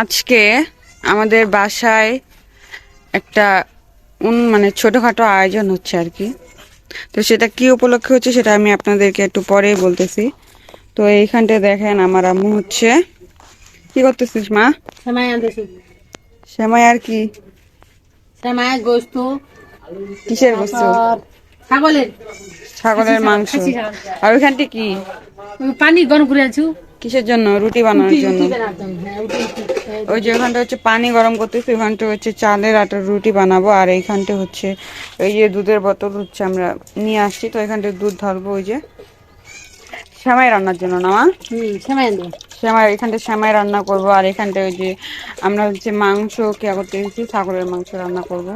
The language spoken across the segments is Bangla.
আজকে আমাদের বাসায় একটা উন মানে ছোটোখাটো আয়োজন হচ্ছে আর কি। তো সেটা কি উপলক্ষে হচ্ছে সেটা আমি আপনাদেরকে একটু পরেই বলতেছি। তো এইখানটা দেখেন আমার আম্মু হচ্ছে। কি করতেছিস মা? সেমাই সেমাই আর কি? সেমাই গোস্ত। কিসের বস্তু ছাগলের। ছাগলের মাংস। আর ওইখানটি কি? পানি গরম করে আছো কিসের জন্য? রুটি বানানোর জন্য। ওই যে ওখানটা হচ্ছে পানি গরম করতেছি ওখানটা হচ্ছে চালের আটার রুটি বানাবো আর এইখানটা হচ্ছে এই যে দুধের বোতল হচ্ছে আমরা নিয়ে আসছি তো এখানটা দুধ ধরবো ওই যে। শ্যামাই রান্নার জন্য না মা? আনব। শ্যামাই এখানটা শ্যামাই রান্না করব আর এখানটা ওই যে আমরা হচ্ছে মাংস কে করতে গেছি ছাগলের মাংস রান্না করব।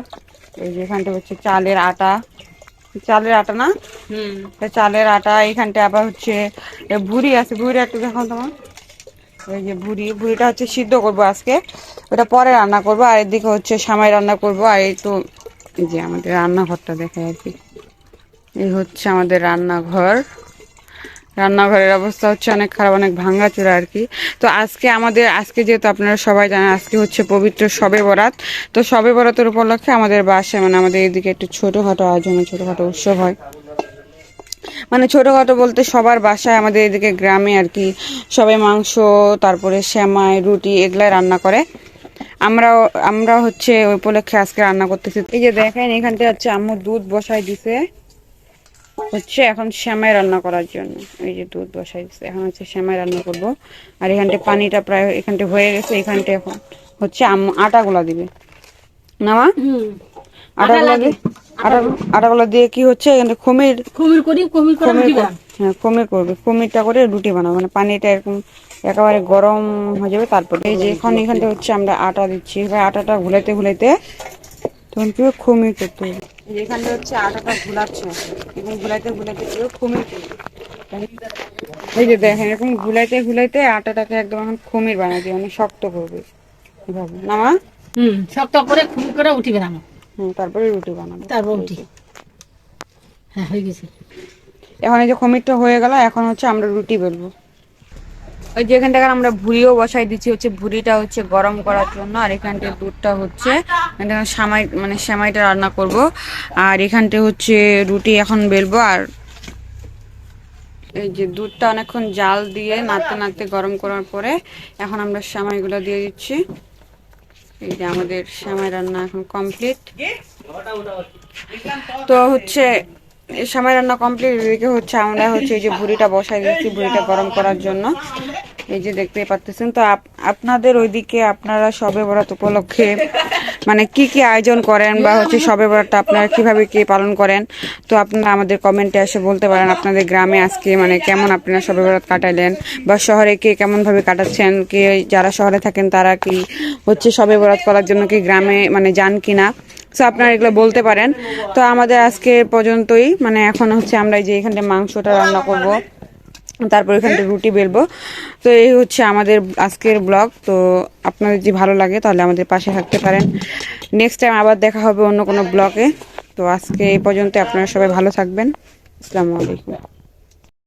এই যে এখানটা হচ্ছে চালের আটা। চালের আটা না? হুম। চালের আটা এখানটা আবার হচ্ছে ভুড়ি আছে ভুড়ি একটু দেখাও তোমার ওই যে ভুড়ি, ভুড়িটা হচ্ছে সিদ্ধ করব আজকে। ওটা পরে রান্না করব, আর এদিকে হচ্ছে সামাই রান্না করব, আর এই তো এই যে আমাদের রান্নাঘরটা দেখায় আর কি এই হচ্ছে আমাদের রান্নাঘর। রান্নাঘরের অবস্থা হচ্ছে অনেক খারাপ, অনেক ভাঙাচোরা আর কি। তো আজকে আমাদের, আজকে যেহেতু আপনারা সবাই জানেন, আজকে হচ্ছে পবিত্র সবে বরাত। তো সবে বরাতের উপলক্ষে আমাদের বাসায় মানে আমাদের এদিকে একটু ছোটোখাটো আয়োজন, ছোটোখাটো উৎসব হয়। মানে ছোটোখাটো বলতে সবার বাসায় আমাদের এদিকে গ্রামে আর কি সবাই মাংস তারপরে শ্যামাই রুটি এগুলাই রান্না করে। আমরাও আমরা হচ্ছে ওই উপলক্ষে আজকে রান্না করতেছি। এই যে দেখেন এখানটা হচ্ছে আম্মু দুধ বসাই দিছে। হচ্ছে এখন শ্যামাই রান্না করার জন্য। এই যে দুধ বসাই দিছে। এখন হচ্ছে শ্যামাই রান্না করব। আর এখানটা পানিটা প্রায় এখানটা হয়ে গেছে। এখানটা এখন হচ্ছে আম্মু আটাগুলা দিবে। না মা? হুম। আটাগুলা আটা আটাগুলা দিয়ে কি হচ্ছে? এখানে খুমির কুমির করি কুমির করে রুটি হ্যাঁ কমে করবে। কমিটা করে রুটি বানাবো মানে পানিটা এরকম একেবারে গরম হয়ে যাবে তারপরে এই যে এখন এখানটা হচ্ছে আমরা আটা দিচ্ছি। এবার আটাটা ঘুলাইতে ঘুলাইতে তখন কি হবে? খুমি করতে হবে। এখানটা হচ্ছে আটাটা ঘুলাচ্ছে। এখন ঘুলাইতে ঘুলাইতে কি হবে? করবে। এই যে দেখেন এরকম ঘুলাইতে ঘুলাইতে আটাটাকে একদম এখন খুমির বানাই দিয়ে মানে শক্ত করবে। এভাবে। না মা? হুম শক্ত করে কুমির করে উঠি বানাবো। হুম তারপরে রুটি বানাবো। তারপর উঠি হ্যাঁ হয়ে গেছে। এখন এই যে খমিরটা হয়ে গেল এখন হচ্ছে আমরা রুটি বেলবো। ওই যে থেকে আমরা ভুড়িও বসাই দিচ্ছি হচ্ছে ভুড়িটা হচ্ছে গরম করার জন্য আর এখানটা দুধটা হচ্ছে এখানে সামাই মানে সেমাইটা রান্না করব। আর এখানটা হচ্ছে রুটি এখন বেলবো আর এই যে দুধটা অনেকক্ষণ জাল দিয়ে নাড়তে নাড়তে গরম করার পরে এখন আমরা সেমাইগুলো দিয়ে দিচ্ছি। এই যে আমাদের সেমাই রান্না এখন কমপ্লিট। তো হচ্ছে এই সময় রান্না কমপ্লিট এদিকে হচ্ছে আমরা হচ্ছে এই যে ভুড়িটা বসাই দিচ্ছি ভুড়িটা গরম করার জন্য। এই যে দেখতে পাচ্ছেন তো আপ- আপনাদের ওইদিকে আপনারা সবে বরাত উপলক্ষে মানে কি কি আয়োজন করেন বা হচ্ছে সবে বরাতটা আপনারা কীভাবে কি পালন করেন? তো আপনারা আমাদের কমেন্টে এসে বলতে পারেন আপনাদের গ্রামে আজকে মানে কেমন আপনারা সবে বরাত কাটাইলেন বা শহরে কে কেমন ভাবে কাটাচ্ছেন, কে যারা শহরে থাকেন তারা কি হচ্ছে সবে বরাত করার জন্য কি গ্রামে মানে যান কিনা? সো আপনারা এগুলো বলতে পারেন। তো আমাদের আজকে পর্যন্তই মানে এখন হচ্ছে আমরা যে এখানটা মাংসটা রান্না করব। তারপর এখানটা রুটি বেলবো। তো এই হচ্ছে আমাদের আজকের ব্লগ। তো আপনাদের যদি ভালো লাগে তাহলে আমাদের পাশে থাকতে পারেন। নেক্সট টাইম আবার দেখা হবে অন্য কোনো ব্লগে। তো আজকে এই পর্যন্ত আপনারা সবাই ভালো থাকবেন। আসসালামু আলাইকুম।